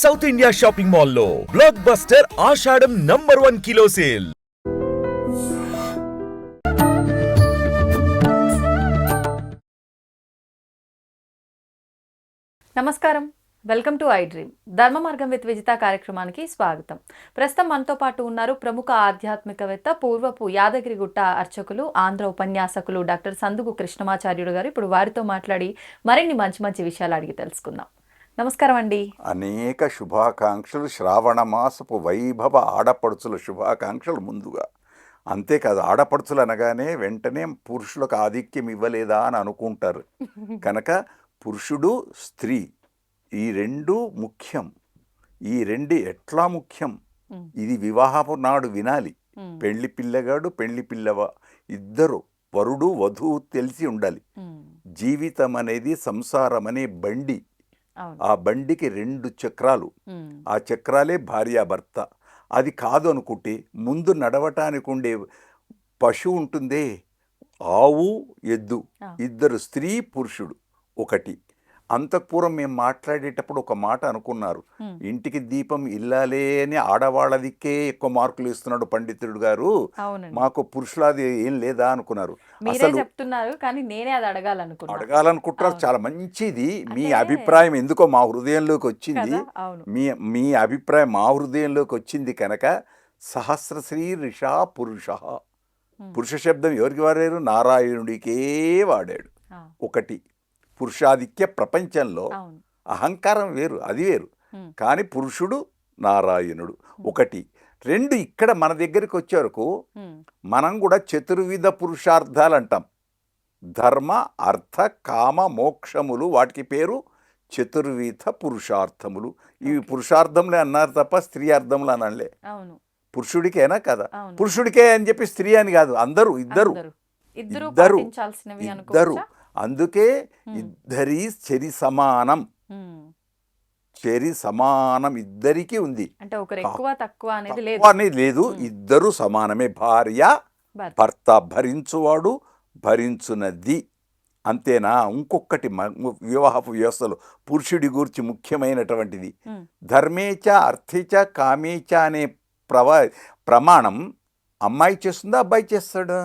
South India shopping మాల్లో blockbuster ఆషాఢం number one kilo sale నమస్కారం. Welcome to I dream ధర్మ మార్గం with Vijitha కార్యక్రమానికి స్వాగతం. ప్రస్తుతం మనతో పాటు ఉన్నారు ప్రముఖ ఆధ్యాత్మికవేత్త పూర్వపు యాదగిరిగుట్ట అర్చకులు ఆంధ్ర ఉపన్యాసకులు డాక్టర్ సందుకు కృష్ణమాచార్యుడు గారు. ఇప్పుడు వారితో మాట్లాడి మరిన్ని మంచి మంచి విషయాలు అడిగి తెలుసుకుందాం. నమస్కారం అండి అనేక శుభాకాంక్షలు. శ్రావణ మాసపు వైభవ ఆడపడుచుల శుభాకాంక్షలు ముందుగా. అంతేకాదు ఆడపడుచులు అనగానే వెంటనే పురుషులకు ఆధిక్యం ఇవ్వలేదా అని అనుకుంటారు. కనుక పురుషుడు స్త్రీ ఈ రెండు ముఖ్యం. ఈ రెండు ఎట్లా ముఖ్యం. ఇది వివాహపు నాడు వినాలి. పెళ్ళి పిల్లగాడు పెళ్ళి పిల్లవ. ఇద్దరు వరుడు వధువు తెలిసి ఉండాలి. జీవితం అనేది సంసారం అనే బండి. ఆ బండికి రెండు చక్రాలు. ఆ చక్రాలే భార్యాభర్త. అది కాదు అనుకుంటే ముందు నడవటానికి ఉండే పశువు ఉంటుందే. ఆవు ఎద్దు. ఇద్దరు స్త్రీ పురుషుడు ఒకటి. అంతఃపూర్వం మేము మాట్లాడేటప్పుడు ఒక మాట అనుకున్నారు. ఇంటికి దీపం ఇల్లాలే అని ఆడవాళ్ళదికే ఎక్కువ మార్కులు ఇస్తున్నాడు పండితుడు గారు. మాకు పురుషులాది ఏం లేదా అనుకున్నారు. అసలు చెప్తున్నారు కానీ నేనే అది అవును. చాలా మంచిది. మీ అభిప్రాయం ఎందుకో మా హృదయంలోకి వచ్చింది. మీ మీ అభిప్రాయం మా హృదయంలోకి వచ్చింది కనుక సహస్రశ్రీ రిషా పురుష. పురుష శబ్దం ఎవరికి వాడారు? నారాయణుడికే వాడాడు. ఒకటి. పురుషాధిక్య ప్రపంచంలో అహంకారం వేరు అది వేరు. కానీ పురుషుడు నారాయణుడు. ఒకటి. రెండు ఇక్కడ మన దగ్గరికి వచ్చే వరకు మ్, మనం కూడా చతుర్విధ పురుషార్థాలు అంటాం ధర్మ అర్థ కామ మోక్షములు వాటికి పేరు చతుర్విధ పురుషార్థములు. ఇవి Okay. పురుషార్థంలే అన్నారు తప్ప స్త్రీ అర్థంలో అనలే పురుషుడికేనా కదా? పురుషుడికే అని చెప్పి స్త్రీ అని కాదు అందరూ ఇద్దరు. అందరూ. ఇద్దరు ఇద్దరు. అందుకే. ఇద్దరి చెరి సమానం. చెరి సమానం ఇద్దరికీ ఉంది. అంటే ఒకరు ఎక్కువ తక్కువ అనేది లేదు. తక్కువ అనేది లేదు. ఇద్దరు సమానమే. భార్య భర్త. భరించువాడు భరించునది. అంతేనా? ఇంకొకటి వివాహపు వ్యవస్థలో పురుషుడి గురించి ముఖ్యమైనటువంటిది. ధర్మేచ అర్థేచ కామేచ అనే ప్రవ ప్రమాణం అమ్మాయి చేస్తుందా అబ్బాయి చేస్తాడు?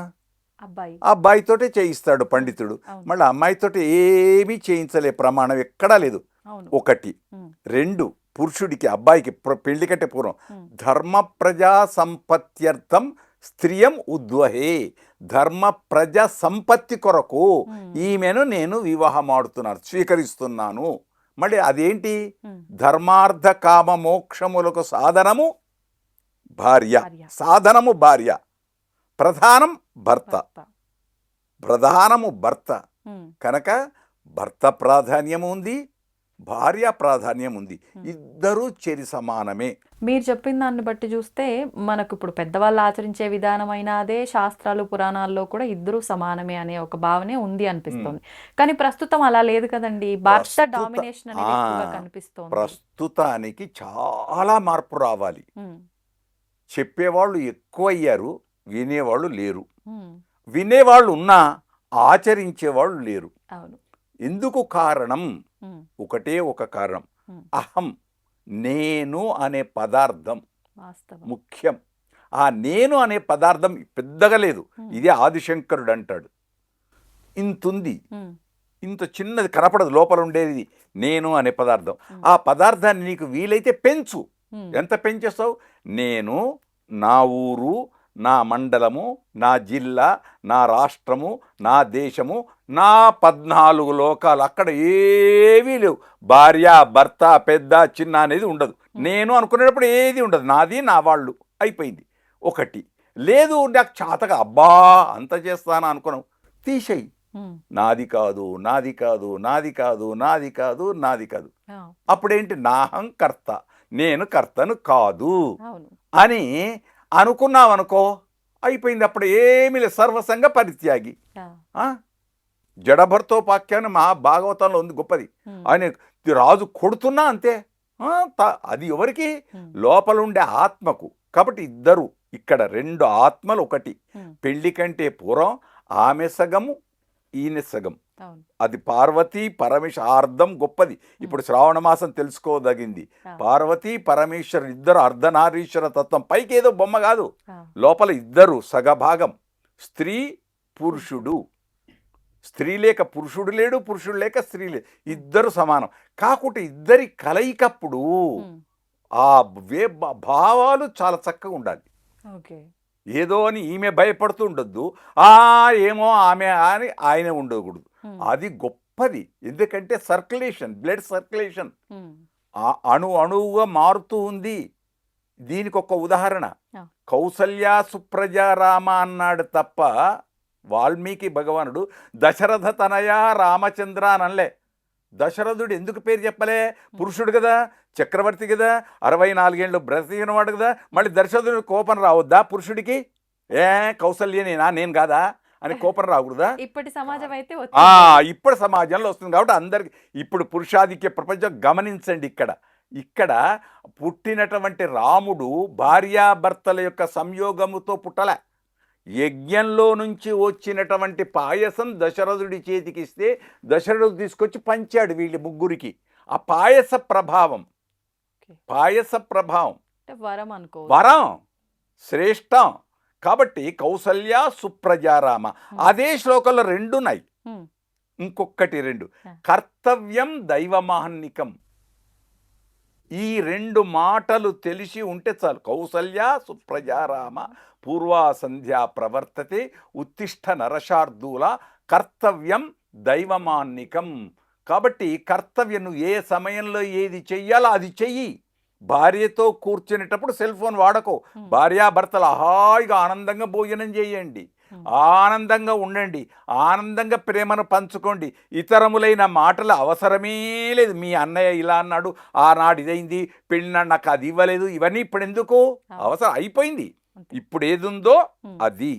అబ్బాయితోటే చేయిస్తాడు పండితుడు. మళ్ళీ అమ్మాయితోటి ఏమీ చేయించలే ప్రమాణం ఎక్కడా లేదు. ఒకటి. రెండు. పురుషుడికి అబ్బాయికి పెళ్ళి కంటే పూర్వం ధర్మ ప్రజా సంపత్త్యర్థం స్త్రియం ఉద్వహే. ధర్మ ప్రజా సంపత్తి కొరకు ఈమెను నేను వివాహం ఆడుతున్నాను స్వీకరిస్తున్నాను. మళ్ళీ అదేంటి? ధర్మార్థ కామ మోక్షములకు సాధనము భార్య. సాధనము భార్య. ప్రధానం భర్త. ప్రధానము భర్త. కనుక భర్త ప్రాధాన్యం ఉంది భార్య ప్రాధాన్యం ఉంది. ఇద్దరూ చెరి సమానమే. మీరు చెప్పిన దాన్ని బట్టి చూస్తే మనకు ఇప్పుడు పెద్దవాళ్ళు ఆచరించే విధానమైన అదే శాస్త్రాలు పురాణాల్లో కూడా ఇద్దరు సమానమే అనే ఒక భావనే ఉంది అనిపిస్తుంది. కానీ ప్రస్తుతం అలా లేదు కదండి. భర్త డామినేషన్ అనేది కనిపిస్తోంది. ప్రస్తుతానికి చాలా మార్పు రావాలి. చెప్పేవాళ్ళు ఎక్కువ అయ్యారు వినేవాళ్ళు లేరు. వినేవాళ్ళు ఉన్నా ఆచరించేవాళ్ళు లేరు. ఎందుకు కారణం? ఒకటే ఒక కారణం. అహం నేను అనే పదార్థం ముఖ్యం. ఆ నేను అనే పదార్థం పెద్దగా లేదు. ఇదే ఆదిశంకరుడు అంటాడు. ఇంతుంది. ఇంత చిన్నది కనపడదు లోపల ఉండేది నేను అనే పదార్థం. ఆ పదార్థాన్ని నీకు వీలైతే పెంచు. ఎంత పెంచేస్తావు? నేను నా ఊరు నా మండలము నా జిల్లా నా రాష్ట్రము నా దేశము నా పద్నాలుగు లోకాలు. అక్కడ ఏవీ లేవు. భార్య భర్త పెద్ద చిన్న అనేది ఉండదు. నేను అనుకునేటప్పుడు ఏది ఉండదు. నాది నా వాళ్ళు అయిపోయింది. ఒకటి. లేదు నాకు చాతగా అబ్బా అంత చేస్తాను అనుకున్నావు. తీసేయి. నాది కాదు నాది కాదు నాది కాదు నాది కాదు నాది కాదు. అప్పుడేంటి? నాహం కర్త. నేను కర్తను కాదు. అవును. అని అనుకున్నావనుకో అయిపోయింది అప్పుడు ఏమీ లేదు. సర్వసంగ పరిత్యాగి. ఆ, ఆ? జడభర్తోపాఖ్యానం మహా భాగవతంలో ఉంది గొప్పది. ఆయన రాజు కొడుతున్నా అంతే. అది ఎవరికి? లోపల ఉండే ఆత్మకు. కాబట్టి ఇద్దరు ఇక్కడ రెండు ఆత్మలు ఒకటి. పెళ్ళి కంటే పూర్వం ఆమె సగము ఈయన సగం అది పార్వతీ పరమేశ్వర అర్థం గొప్పది ఇప్పుడు శ్రావణ మాసం తెలుసుకోదగింది. పార్వతీ పరమేశ్వరు ఇద్దరు అర్ధనారీశ్వర తత్వం. పైకి ఏదో బొమ్మ కాదు. లోపల ఇద్దరు సగభాగం. స్త్రీ పురుషుడు. స్త్రీ లేక పురుషుడు లేడు పురుషుడు లేక స్త్రీ లేదు ఇద్దరు సమానం. కాకుంటే ఇద్దరి కలయికప్పుడు ఆ భావాలు చాలా చక్కగా ఉండాలి. ఓకే. ఏదో అని ఈమె భయపడుతూ ఉండొద్దు ఆ ఏమో ఆమె అని ఆయన ఉండకూడదు. అది గొప్పది. ఎందుకంటే సర్క్యులేషన్ బ్లడ్ సర్క్యులేషన్. అణు అణువుగా మారుతూ ఉంది. దీనికి ఒక ఉదాహరణ. కౌసల్య సుప్రజారామ అన్నాడు తప్ప వాల్మీకి భగవానుడు దశరథ తనయ రామచంద్ర అనలే. దశరథుడు ఎందుకు పేరు చెప్పలే? పురుషుడు కదా చక్రవర్తి కదా అరవై నాలుగేళ్ళు బ్రతికినవాడు కదా మళ్ళీ దశరథుడి కోపం రావద్దా పురుషుడికి? ఏ కౌసల్యనేనా నేను? కాదా? అని కోపం రాకూడదా? ఇప్పటి సమాజం అయితే. ఇప్పుడు సమాజంలో వస్తుంది కాబట్టి అందరికి ఇప్పుడు పురుషాధిక్య ప్రపంచం గమనించండి ఇక్కడ. ఇక్కడ పుట్టినటువంటి రాముడు భార్యాభర్తల యొక్క సంయోగముతో పుట్టలే. యజ్ఞంలో నుంచి వచ్చినటువంటి పాయసం దశరథుడి చేతికి ఇస్తే దశరథుడు తీసుకొచ్చి పంచాడు వీళ్ళ ముగ్గురికి. ఆ పాయస ప్రభావం. పాయస ప్రభావం. వరం అనుకో వరం. శ్రేష్టం. కాబట్టి కౌసల్య సుప్రజారామ. అదే శ్లోకంలో రెండున్నాయి. ఇంకొకటి రెండు. కర్తవ్యం దైవమాహన్నికం ఈ రెండు మాటలు తెలిసి ఉంటే చాలు. కౌసల్య సుప్రజారామ పూర్వా సంధ్యా ప్రవర్తతే ఉత్తిష్ట నరశార్దూల కర్తవ్యం దైవమాన్నికం. కాబట్టి కర్తవ్యం నువ్వు ఏ సమయంలో ఏది చెయ్యాలో అది చెయ్యి. భార్యతో కూర్చునేటప్పుడు సెల్ ఫోన్ వాడకో. భార్యాభర్తలు హాయిగా ఆనందంగా భోజనం చేయండి. ఆనందంగా ఉండండి ఆనందంగా ప్రేమను పంచుకోండి. ఇతరములైన మాటలు అవసరమే లేదు. మీ అన్నయ్య ఇలా అన్నాడు ఆనాడు ఇదైంది పెళ్ళినాడు నాకు అది ఇవ్వలేదు ఇవన్నీ ఇప్పుడు ఎందుకు? అవసరం అయిపోయింది. ఇప్పుడు ఏది ఉందో ఉమ్, అది.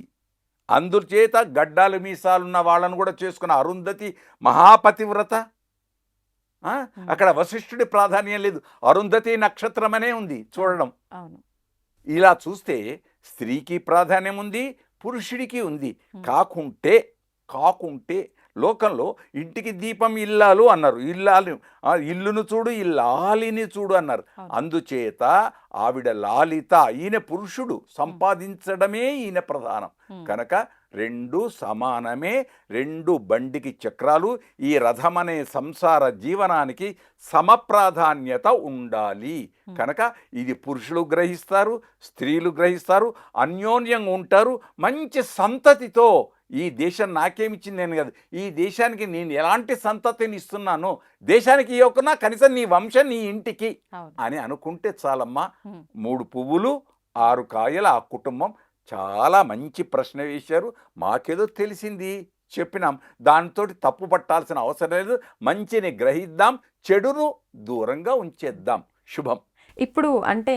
అందుచేత గడ్డాలు మీసాలున్న వాళ్ళను కూడా చేసుకున్న అరుంధతి మహాపతివ్రత. అక్కడ వశిష్ఠుడి ప్రాధాన్యం లేదు. అరుంధతి నక్షత్రమనే ఉంది చూడడం. ఇలా చూస్తే స్త్రీకి ప్రాధాన్యం ఉంది పురుషుడికి ఉంది. కాకుంటే కాకుంటే లోకంలో ఇంటికి దీపం ఇల్లాలు అన్నారు. ఇల్లాలు ఇల్లును చూడు ఇల్లాలిని చూడు అన్నారు. అందుచేత ఆవిడ లాలిత ఈయన పురుషుడు. సంపాదించడమే ఈయన ప్రధానం. కనుక రెండు సమానమే రెండు బండికి చక్రాలు. ఈ రథమనే సంసార జీవనానికి సమప్రాధాన్యత ఉండాలి. కనుక ఇది పురుషులు గ్రహిస్తారు స్త్రీలు గ్రహిస్తారు అన్యోన్యంగా ఉంటారు. మంచి సంతతితో ఈ దేశం నాకేమిచ్చింది నేను కాదు. ఈ దేశానికి నేను ఎలాంటి సంతతిని ఇస్తున్నానో దేశానికి ఇవ్వకున్నా కనీసం నీ వంశం నీ ఇంటికి అని అనుకుంటే చాలమ్మా. మూడు పువ్వులు ఆరు కాయల ఆ కుటుంబం చాలా మంచి ప్రశ్న వేశారు. మాకేదో తెలిసింది. చెప్పినాం. దాంతో తప్పు పట్టాల్సిన అవసరం లేదు. మంచిని గ్రహిద్దాం. చెడును దూరంగా ఉంచేద్దాం. శుభం. ఇప్పుడు అంటే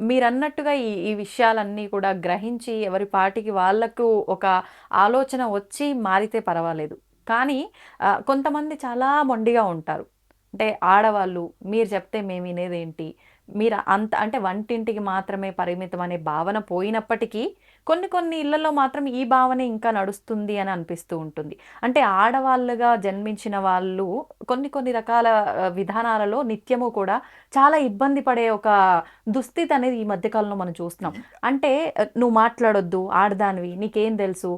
మీరన్నట్టుగా ఈ ఈ విషయాలన్నీ కూడా గ్రహించి ఎవరి పాటికి వాళ్ళకు ఒక ఆలోచన వచ్చి మారితే పర్వాలేదు. కానీ కొంతమంది చాలా మొండిగా ఉంటారు. అంటే ఆడవాళ్ళు మీరు చెప్తే మేము వినేదేంటి? మీరు అంత అంటే వంటింటికి మాత్రమే పరిమితం అనే భావన పోయినప్పటికీ కొన్ని కొన్ని ఇళ్ళలో మాత్రం ఈ భావన ఇంకా నడుస్తుంది అని అనిపిస్తూ ఉంటుంది. అంటే ఆడవాళ్ళుగా జన్మించిన వాళ్ళు కొన్ని కొన్ని రకాల విధానాలలో నిత్యము కూడా చాలా ఇబ్బంది పడే ఒక దుస్థితి అనేది ఈ మధ్యకాలంలో మనం చూస్తున్నాం. అంటే నువ్వు మాట్లాడొద్దు ఆడదానివి నీకేం తెలుసు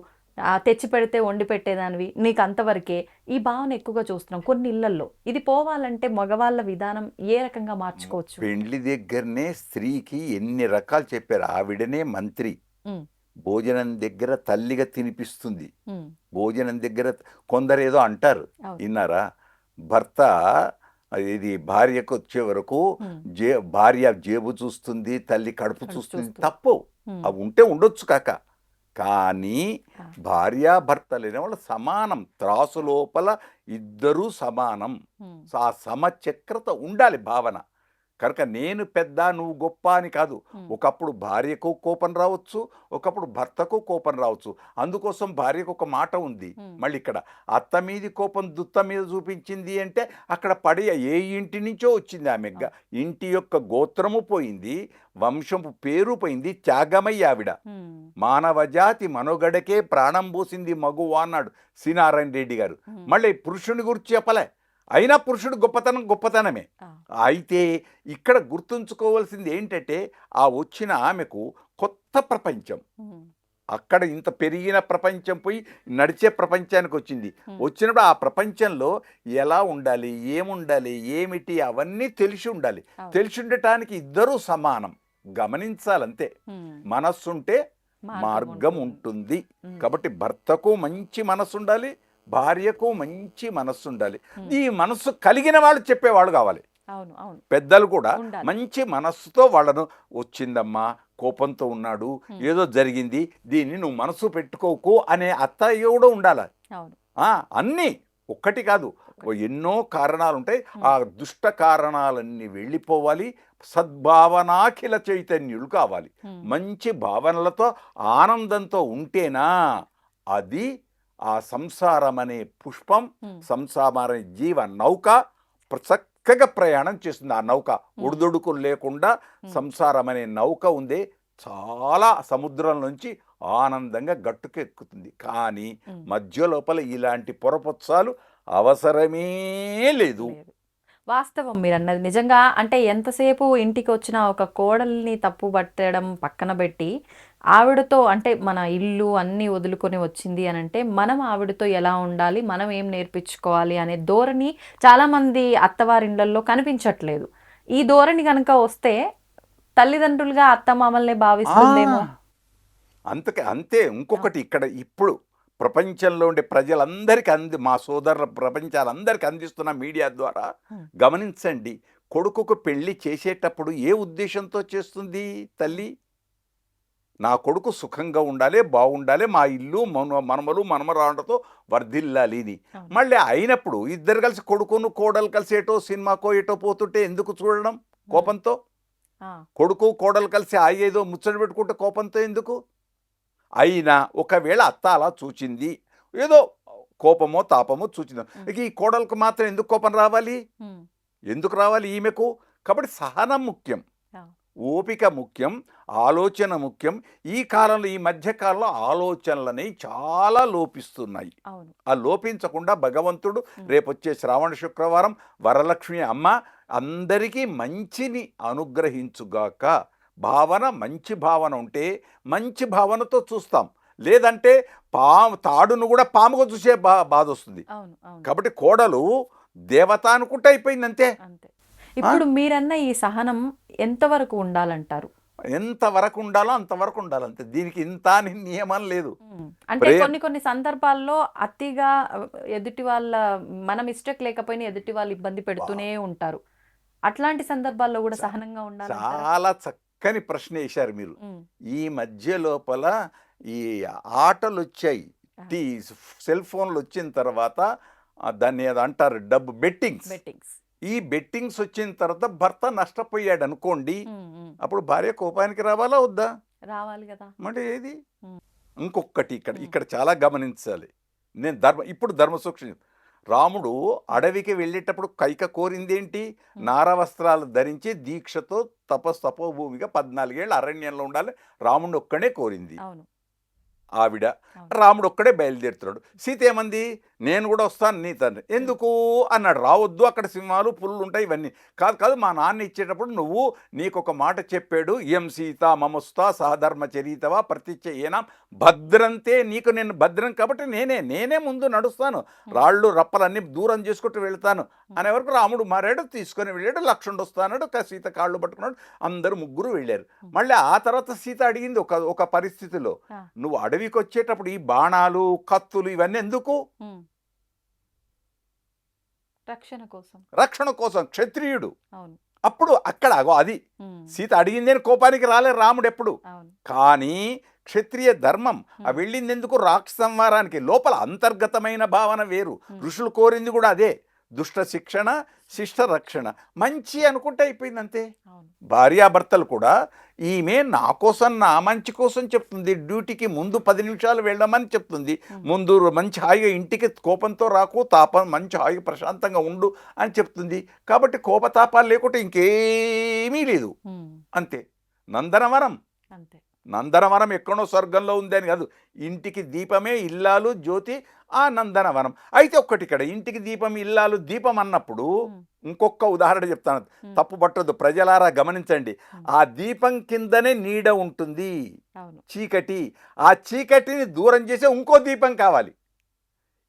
తెచ్చి పెడితే వండి పెట్టేదానివి నీకు అంతవరకే ఈ భావన ఎక్కువగా చూస్తున్నాం కొన్ని ఇళ్ళలో ఇది పోవాలంటే మగవాళ్ళ విధానం ఏ రకంగా మార్చుకోవచ్చు? పెండ్లి దగ్గరనే స్త్రీకి ఎన్ని రకాలు చెప్పారు. ఆవిడనే మంత్రి. భోజనం దగ్గర తల్లిగా తినిపిస్తుంది. భోజనం దగ్గర కొందరు ఏదో అంటారు. విన్నారా? భర్త ఇది భార్యకు వచ్చే వరకు జే భార్య జేబు చూస్తుంది తల్లి కడుపు చూస్తుంది. తప్పు అవి ఉంటే ఉండొచ్చు కాక. కానీ ఆ. భార్యాభర్తలు వాళ్ళు సమానం. త్రాసు లోపల ఇద్దరూ సమానం. ఆ సమచక్రత ఉండాలి భావన. కనుక నేను పెద్ద నువ్వు గొప్ప అని కాదు. ఒకప్పుడు భార్యకు కోపం రావచ్చు ఒకప్పుడు భర్తకు కోపం రావచ్చు. అందుకోసం భార్యకు ఒక మాట ఉంది. మళ్ళీ ఇక్కడ అత్త మీది కోపం దుత్త మీద చూపించింది అంటే అక్కడ పడి ఏ ఇంటి నుంచో వచ్చింది ఆమె గ- ఇంటి యొక్క గోత్రము పోయింది వంశము పేరు పోయింది త్యాగమయ్య ఆవిడ. ఉమ్, మానవజాతి మనుగడకే ప్రాణం పోసింది మగువ అన్నాడు సి. నారాయణ రెడ్డి గారు. మళ్ళీ పురుషుని గురించి చెప్పలే. అయినా పురుషుడు గొప్పతనం గొప్పతనమే. అయితే ఇక్కడ గుర్తుంచుకోవాల్సింది ఏంటంటే ఆ వచ్చిన ఆమెకు కొత్త ప్రపంచం. అక్కడ ఇంత పెరిగిన ప్రపంచం పోయి నడిచే ప్రపంచానికి వచ్చింది. వచ్చినప్పుడు ఆ ప్రపంచంలో ఎలా ఉండాలి ఏముండాలి ఏమిటి అవన్నీ తెలిసి ఉండాలి. తెలిసి ఉండటానికి ఇద్దరూ సమానం. గమనించాలంతే. మనస్సుంటే మార్గం ఉంటుంది. కాబట్టి భర్తకు మంచి మనస్సు ఉండాలి భార్యకు మంచి మనస్సు ఉండాలి. ఈ మనస్సు కలిగిన వాళ్ళు చెప్పేవాళ్ళు కావాలి. పెద్దలు కూడా. మంచి మనస్సుతో వాళ్ళను వచ్చిందమ్మా కోపంతో ఉన్నాడు. ఏదో జరిగింది దీన్ని నువ్వు మనసు పెట్టుకోకు అనే అత్తయ్య కూడా ఉండాలి. అన్నీ ఒక్కటి కాదు. ఎన్నో కారణాలు ఉంటాయి. ఆ దుష్ట కారణాలన్నీ వెళ్ళిపోవాలి. సద్భావనాఖిల చైతన్యులు కావాలి. మంచి భావనలతో ఆనందంతో ఉంటేనా అది ఆ సంసారం అనే పుష్పం సంసారం అనే జీవ నౌక చక్కగా ప్రయాణం చేస్తుంది. ఆ నౌక ఒడిదొడుకులు లేకుండా. సంసారం అనే నౌక ఉంది చాలా సముద్రం నుంచి ఆనందంగా గట్టుకెక్కుతుంది కానీ. మధ్య లోపల ఇలాంటి పొరపొత్సాలు అవసరమే లేదు. లేదు. వాస్తవం మీరు అన్నది నిజంగా అంటే ఎంతసేపు ఇంటికి వచ్చిన ఒక కోడల్ని తప్పు పట్టడం పక్కన పెట్టి ఆవిడతో అంటే మన ఇల్లు అన్నీ వదులుకొని వచ్చింది అని అంటే మనం ఆవిడతో ఎలా ఉండాలి మనం ఏం నేర్పించుకోవాలి అనే ధోరణి చాలా మంది అత్తవారిండ్లలో కనిపించట్లేదు. ఈ ధోరణి కనుక వస్తే తల్లిదండ్రులుగా అత్త మామల్ని భావిస్తుందేమో అంతకే అంతే. ఇంకొకటి ఇక్కడ ఇప్పుడు ప్రపంచంలో ఉండే ప్రజలందరికీ అంది మా సోదరుల ప్రపంచాలందరికీ అందిస్తున్న మీడియా ద్వారా. గమనించండి కొడుకుకు పెళ్ళి చేసేటప్పుడు ఏ ఉద్దేశంతో చేస్తుంది తల్లి? నా కొడుకు సుఖంగా ఉండాలి బాగుండాలి మా ఇల్లు మన మనమలు మనమరాళ్ళతో వర్ధిల్లాలి ఇది. మళ్ళీ అయినప్పుడు ఇద్దరు కలిసి కొడుకును కోడలు కలిసి ఎటో సినిమాకో ఎటో పోతుంటే ఎందుకు చూడడం కోపంతో? కొడుకు కోడలు కలిసి ఆ ఏదో ముచ్చట పెట్టుకుంటే కోపంతో ఎందుకు? అయినా ఒకవేళ అత్త అలా చూచింది ఏదో కోపమో తాపమో చూచింది ఇక ఈ కోడలకు మాత్రం ఎందుకు కోపం రావాలి? ఎందుకు రావాలి ఈమెకు? కాబట్టి సహనం ముఖ్యం. ఓపిక ముఖ్యం ఆలోచన ముఖ్యం. ఈ కాలంలో ఈ మధ్య కాలంలో ఆలోచనలని చాలా లోపిస్తున్నాయి. ఆ లోపించకుండా భగవంతుడు. రేపు వచ్చే శ్రావణ శుక్రవారం వరలక్ష్మి అమ్మ అందరికీ మంచిని అనుగ్రహించుగాక భావన మంచి భావన ఉంటే మంచి భావనతో చూస్తాం. లేదంటే పాము తాడును కూడా పాముగా చూసే బా బాధ వస్తుంది. కాబట్టి కోడలు దేవత అనుకుంటే అయిపోయింది అంతే. ఇప్పుడు మీరన్న ఈ సహనం ఎంతవరకు ఉండాలంటారు? ఎంతవరకు ఉండాలో అంతవరకు ఉండాలి అంతే దీనికి ఇంత అని నియమం లేదు. అంటే కొన్ని కొన్ని సందర్భాల్లో అతిగా ఎదుటి వాళ్ళ మన మిస్టేక్ లేకపోయినా ఎదుటి వాళ్ళు ఇబ్బంది పెడుతూనే ఉంటారు. అట్లాంటి సందర్భాల్లో కూడా సహనంగా ఉండాలి చాలా చక్కని ప్రశ్న వేశారు మీరు. ఈ మధ్య లోపల ఈ ఆటలు వచ్చాయి సెల్ ఫోన్లు వచ్చిన తర్వాత దాన్ని అంటారు డబ్బు బెట్టింగ్స్. బెట్టింగ్స్. ఈ బెట్టింగ్స్ వచ్చిన తర్వాత భర్త నష్టపోయాడు అనుకోండి అప్పుడు భార్య కోపానికి రావాలా వద్దా? రావాలి కదా. మరి ఏది. ఇంకొకటి ఇక్కడ. ఇక్కడ చాలా గమనించాలి. నేను ధర్మ ఇప్పుడు ధర్మసూక్ష్మ రాముడు అడవికి వెళ్ళేటప్పుడు కైక కోరింది ఏంటి? నారవస్త్రాలు ధరించి దీక్షతో తపస్ తపోభూమిగా పద్నాలుగేళ్ళు అరణ్యంలో ఉండాలి. రాముడు ఒక్కడే కోరింది. ఆవిడ. రాముడు ఒక్కడే బయలుదేరుతున్నాడు. సీత ఏమంది? నేను కూడా వస్తాను నీ తండ్రి. ఎందుకు? అన్నాడు. రావద్దు అక్కడ సింహాలు పుల్లు ఉంటాయి ఇవన్నీ. కాదు కాదు మా నాన్న ఇచ్చేటప్పుడు నువ్వు నీకు ఒక మాట చెప్పాడు. ఎం సీత మమస్తా సహధర్మ చరితవా ప్రతిచ్చ ఏనాం. భద్రంతే నీకు నేను భద్రం కాబట్టి నేనే నేనే ముందు నడుస్తాను. రాళ్ళు రప్పలన్నీ దూరం చేసుకుంటూ వెళ్తాను. అనే వరకు రాముడు మారాడు తీసుకొని వెళ్ళాడు. లక్ష్మణుడు వస్తాడు క- సీత కాళ్ళు పట్టుకున్నాడు. అందరూ ముగ్గురు వెళ్ళారు. మళ్ళీ ఆ తర్వాత సీత అడిగింది ఒక ఒక పరిస్థితిలో. నువ్వు అడవికి వచ్చేటప్పుడు ఈ బాణాలు కత్తులు ఇవన్నీ ఎందుకు. రక్షణ కోసం. రక్షణ కోసం క్షత్రియుడు. అప్పుడు అక్కడ అగో అది. సీత అడిగింది అని కోపానికి రాలే రాముడు ఎప్పుడు? కానీ క్షత్రియ ధర్మం ఆ. వెళ్ళింది ఎందుకు రాక్ష సంహారానికి? లోపల అంతర్గతమైన భావన వేరు. ఋషులు కోరింది కూడా అదే. దుష్ట శిక్షణ శిష్ట రక్షణ మంచి అనుకుంటే అయిపోయింది అంతే భార్యాభర్తలు కూడా ఈమె నా కోసం నా మంచి కోసం చెప్తుంది. డ్యూటీకి ముందు పది నిమిషాలు వెళ్ళమని చెప్తుంది. ముందు మంచి హాయిగా ఇంటికి కోపంతో రాకు తాపం మంచి హాయిగా ప్రశాంతంగా ఉండు అని చెప్తుంది. కాబట్టి కోపతాపాలు లేకుంటే ఇంకేమీ లేదు. అంతే. నందనవనం అంతే. నందనవనం ఎక్కడో స్వర్గంలో ఉంది అని కాదు. ఇంటికి దీపమే ఇల్లాలు జ్యోతి ఆ నందనవనం. అయితే ఒక్కటి ఇక్కడ ఇంటికి దీపం ఇల్లాలు దీపం అన్నప్పుడు ఇంకొక ఉదాహరణ చెప్తాను. తప్పు పట్టదు ప్రజలారా గమనించండి. ఆ దీపం కిందనే నీడ ఉంటుంది. చీకటి ఆ చీకటిని దూరం చేసే ఇంకో దీపం కావాలి.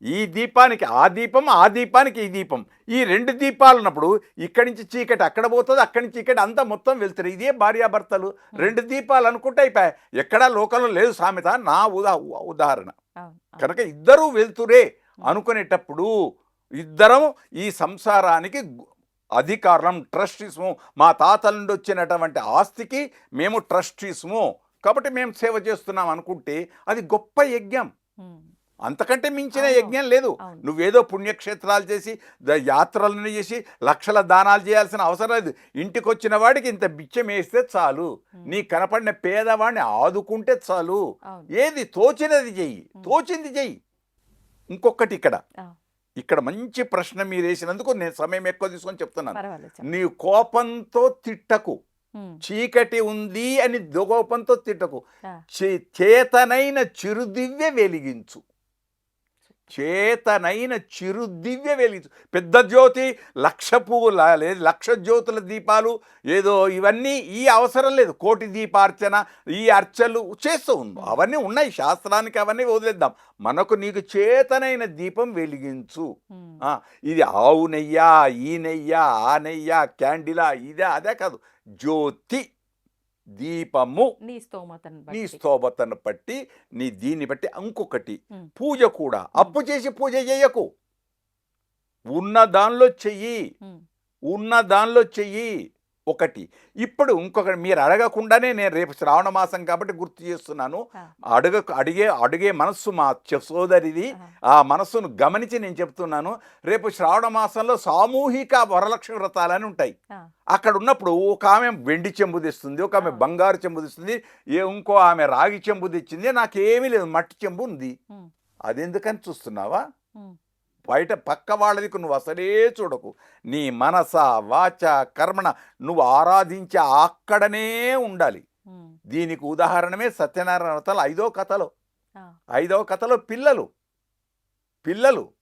ఈ దీపానికి ఆ దీపం ఆ దీపానికి ఈ దీపం. ఈ రెండు దీపాలు ఉన్నప్పుడు ఇక్కడి నుంచి చీకటి అక్కడ పోతుంది అక్కడి నుంచి చీకటి అంతా మొత్తం వెళ్తారు ఇదే భార్యాభర్తలు. రెండు దీపాలు అనుకుంటే అయిపోయాయి. ఎక్కడా లోకంలో లేదు సామెత నా ఉదా ఉదాహరణ. కనుక ఇద్దరూ వెళ్తురే అనుకునేటప్పుడు ఇద్దరం ఈ సంసారానికి అధికారం ట్రస్టీస్ము. మా తాతల నుండి వచ్చినటువంటి ఆస్తికి మేము ట్రస్టీస్ము. కాబట్టి మేము సేవ చేస్తున్నాం అనుకుంటే అది గొప్ప యజ్ఞం. అంతకంటే మించిన. యజ్ఞం లేదు. నువ్వేదో పుణ్యక్షేత్రాలు చేసి ద- యాత్రలను చేసి లక్షల దానాలు చేయాల్సిన అవసరం లేదు. ఇంటికి వచ్చిన వాడికి ఇంత బిచ్చం వేస్తే చాలు. నీ కనపడిన పేదవాడిని ఆదుకుంటే చాలు. ఏది తోచినది చెయ్యి. తోచింది చెయ్యి. ఇంకొకటి ఇక్కడ. ఇక్కడ మంచి ప్రశ్న మీరు వేసినందుకు నేను సమయం ఎక్కువ తీసుకొని చెప్తున్నాను. నీ కోపంతో తిట్టకు. చీకటి ఉంది అని కోపంతో తిట్టకు. చేతనైన చిరుదివ్య వెలిగించు. చేతనైన చిరుదివ్య వెలిగించు పెద్ద జ్యోతి లక్ష పువ్వుల లేదు లక్ష జ్యోతుల దీపాలు ఏదో ఇవన్నీ ఈ అవసరం లేదు. కోటి దీపార్చన ఈ అర్చలు చేస్తూ ఉంది అవన్నీ ఉన్నాయి. శాస్త్రానికి అవన్నీ వదిలేద్దాం. మనకు నీకు చేతనైన దీపం వెలిగించు. ఇది ఆవు నెయ్యా ఈ నెయ్యా ఆ నెయ్యా క్యాండిలా ఇదే అదే కాదు. జ్యోతి. దీపము నీ స్తోమతను నీ బట్టి. స్తోమతను బట్టి నీ దీన్ని బట్టి ఇంకొకటి. పూజ కూడా. అప్పు చేసి పూజ చేయకు. ఉన్న దానిలో చెయ్యి. ఉన్న దానిలో చెయ్యి. ఒకటి. ఇప్పుడు ఇంకొకటి మీరు అడగకుండానే నేను రేపు శ్రావణ మాసం కాబట్టి గుర్తు చేస్తున్నాను. అడగ అడిగే అడిగే మనస్సు మా సోదరిది ఆ, మనస్సును గమనించి నేను చెప్తున్నాను. రేపు శ్రావణ మాసంలో సామూహిక వరలక్ష్మి వ్రతాలని ఉంటాయి. అక్కడ ఉన్నప్పుడు ఒక ఆమె వెండి చెంబు తెస్తుంది ఒక ఆమె. బంగారు చెంబు తెస్తుంది ఏ ఇంకో ఆమె రాగి చెంబు తెచ్చింది నాకేమీ లేదు మట్టి చెంబు ఉంది. అదెందుకని చూస్తున్నావా? బయట పక్క వాళ్ళదికి నువ్వు అసలే చూడకు. నీ మనస వాచ కర్మణ నువ్వు ఆరాధించే అక్కడనే ఉండాలి. దీనికి ఉదాహరణమే సత్యనారాయణ వ్రతాలు ఐదో కథలో. ఐదవ కథలో పిల్లలు. పిల్లలు.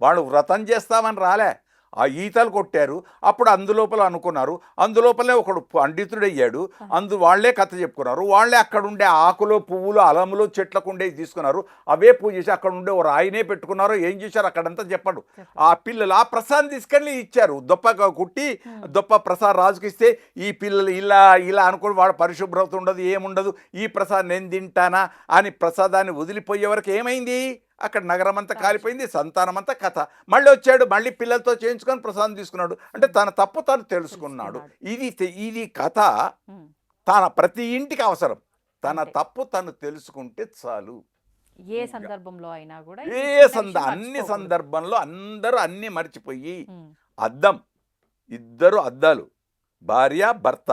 వాళ్ళు వ్రతం చేస్తామని రాలే. ఆ ఈతలు కొట్టారు. అప్పుడు అందులోపల అనుకున్నారు. అందులోపలే ఒకడు పండితుడయ్యాడు. అందు వాళ్ళే కథ చెప్పుకున్నారు. వాళ్ళే అక్కడ ఉండే ఆకులు పువ్వులు అలములు చెట్లకు ఉండేవి తీసుకున్నారు. అవే పూజ చేసి అక్కడ ఉండే ఓ రాయినే పెట్టుకున్నారు. ఏం చేశారు అక్కడంతా చెప్పడు. ఆ పిల్లలు ఆ ప్రసాదం తీసుకెళ్ళి ఇచ్చారు. దొప్ప కుట్టి దొప్ప ప్రసాద్ రాజుకి ఇస్తే ఈ పిల్లలు ఇలా ఇలా అనుకుని వాడు పరిశుభ్రత ఉండదు ఏముండదు. ఈ ప్రసాద్ నేను తింటానా అని ప్రసాదాన్ని వదిలిపోయే వరకు ఏమైంది? అక్కడ నగరం అంతా కాలిపోయింది సంతానం అంతా కథ. మళ్ళీ వచ్చాడు మళ్ళీ పిల్లలతో చేయించుకొని ప్రసాదం తీసుకున్నాడు. అంటే తన తప్పు తను తెలుసుకున్నాడు. ఇది ఇది కథ. తన ప్రతి ఇంటికి అవసరం. తన. తప్పు తను తెలుసుకుంటే చాలు. ఏ సందర్భంలో అయినా కూడా ఏ సంద అన్ని. సందర్భంలో అందరూ అన్ని మర్చిపోయి అద్దం. ఇద్దరు అద్దాలు. భార్య భర్త.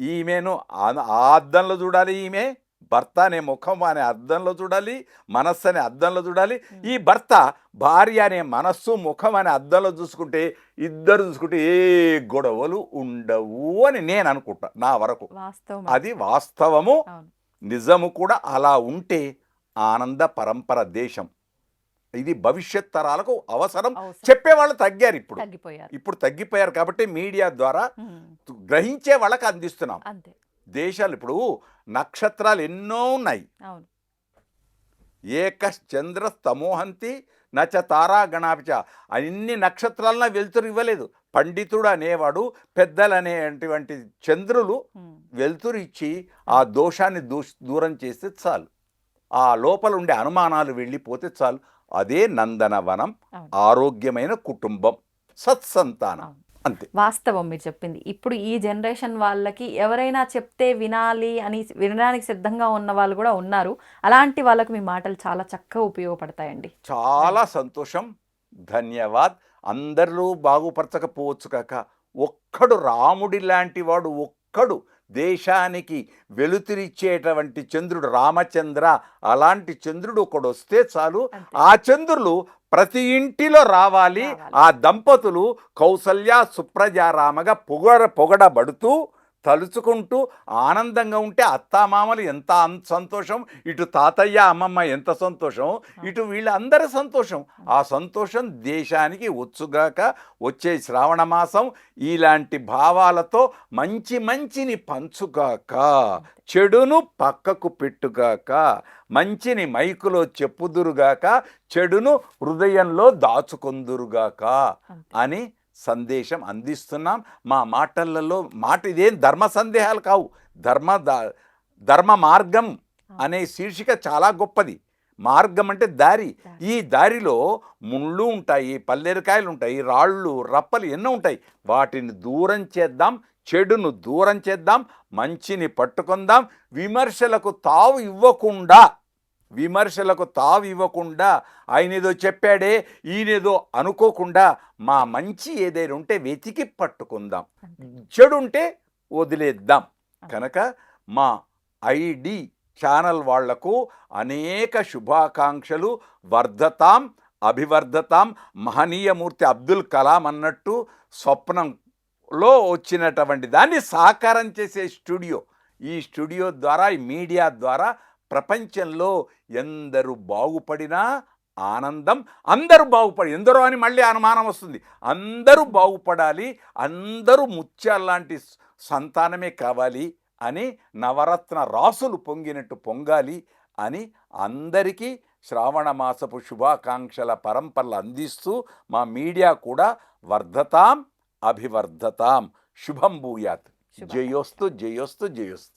ఈమెను ఆ అద్దంలో చూడాలి ఈమె. భర్త అనే ముఖం అనే అద్దంలో చూడాలి మనస్సు అనే అద్దంలో చూడాలి. ఈ భర్త భార్య అనే మనస్సు ముఖం అనే అద్దంలో చూసుకుంటే ఇద్దరు చూసుకుంటే ఏ గొడవలు ఉండవు అని నేను అనుకుంటా నా వరకు. అది వాస్తవము. నిజము కూడా అలా ఉంటే ఆనంద పరంపర దేశం. ఇది భవిష్యత్ తరాలకు అవసరం. చెప్పేవాళ్ళు తగ్గారు ఇప్పుడు. ఇప్పుడు తగ్గిపోయారు కాబట్టి మీడియా ద్వారా గ్రహించే వాళ్ళకి అందిస్తున్నాం. అంతే. దేశాలు ఇప్పుడు నక్షత్రాలు ఎన్నో ఉన్నాయి. అవును. ఏక చంద్ర తమోహంతి నచ తారా గణాపిచ అన్ని నక్షత్రాలన వెలుతురు ఇవ్వలేదు. పండితుడు అనేవాడు పెద్దలు అనేటువంటి చంద్రులు వెలుతురు ఇచ్చి ఆ దోషాన్ని దూ దూరం చేస్తే చాలు. ఆ లోపల ఉండే అనుమానాలు వెళ్ళిపోతే చాలు. అదే నందనవనం. ఆరోగ్యమైన కుటుంబం సత్సంతానం. అంతే. వాస్తవం మీరు చెప్పింది. ఇప్పుడు ఈ జనరేషన్ వాళ్ళకి ఎవరైనా చెప్తే వినాలి అని వినడానికి సిద్ధంగా ఉన్న వాళ్ళు కూడా ఉన్నారు. అలాంటి వాళ్ళకి మీ మాటలు చాలా చక్కగా ఉపయోగపడతాయండి. చాలా సంతోషం. ధన్యవాద్. అందరూ బాగుపరచకపోవచ్చు కాక ఒక్కడు రాముడి లాంటి వాడు ఒక్కడు దేశానికి వెలుతురిచ్చేటువంటి చంద్రుడు రామచంద్ర అలాంటి చంద్రుడు ఒకడు వస్తే చాలు. ఆ చంద్రులు ప్రతి ఇంటిలో రావాలి. ఆ దంపతులు కౌసల్య సుప్రజారామగా పొగడ పొగడబడుతూ తలుచుకుంటూ ఆనందంగా ఉంటే అత్తామామలు ఎంత సంతోషం. ఇటు తాతయ్య అమ్మమ్మ ఎంత సంతోషం. ఇటు వీళ్ళందరి సంతోషం. ఆ సంతోషం దేశానికి వచ్చుగాక వచ్చే శ్రావణ మాసం ఇలాంటి భావాలతో మంచి మంచిని పంచుగాక చెడును పక్కకు పెట్టుగాక మంచిని మైకులో చెప్పుదురుగాక చెడును హృదయంలో దాచుకొందురుగాక. అని సందేశం అందిస్తున్నాం. మా మాటలలో మాట ఇదేం ధర్మ సందేహాలు కావు. ధర్మ ద- ధర్మ మార్గం అనే శీర్షిక చాలా గొప్పది. మార్గం అంటే దారి. ఈ దారిలో ముళ్ళు ఉంటాయి పల్లెరకాయలు ఉంటాయి రాళ్ళు రప్పలు ఎన్నో ఉంటాయి. వాటిని దూరం చేద్దాం చెడును దూరం చేద్దాం మంచిని పట్టుకుందాం విమర్శలకు తావు ఇవ్వకుండా విమర్శలకు తావు ఇవ్వకుండా ఆయన ఏదో చెప్పాడే ఈయనేదో అనుకోకుండా మా మంచి ఏదైనా ఉంటే వెతికి పట్టుకుందాం. చెడుంటే వదిలేద్దాం. కనుక మా ఐడి ఛానల్ వాళ్ళకు అనేక శుభాకాంక్షలు. వర్ధతాం అభివర్ధతాం. మహనీయమూర్తి అబ్దుల్ కలాం అన్నట్టు స్వప్నంలో వచ్చినటువంటి దాన్ని సాకారం చేసే స్టూడియో. ఈ స్టూడియో ద్వారా ఈ మీడియా ద్వారా ప్రపంచంలో ఎందరు బాగుపడినా ఆనందం అందరూ బాగుపడి ఎందరో అని మళ్ళీ అనుమానం వస్తుంది. అందరూ బాగుపడాలి అందరూ ముత్యాల్లాంటి సంతానమే కావాలి అని నవరత్న రాసులు పొంగినట్టు పొంగాలి అని అందరికీ శ్రావణ మాసపు శుభాకాంక్షల పరంపరలు అందిస్తూ మా మీడియా కూడా వర్ధతాం అభివర్ధతాం. శుభం భూయాత్. జయోస్తు జయోస్తు జయోస్తు.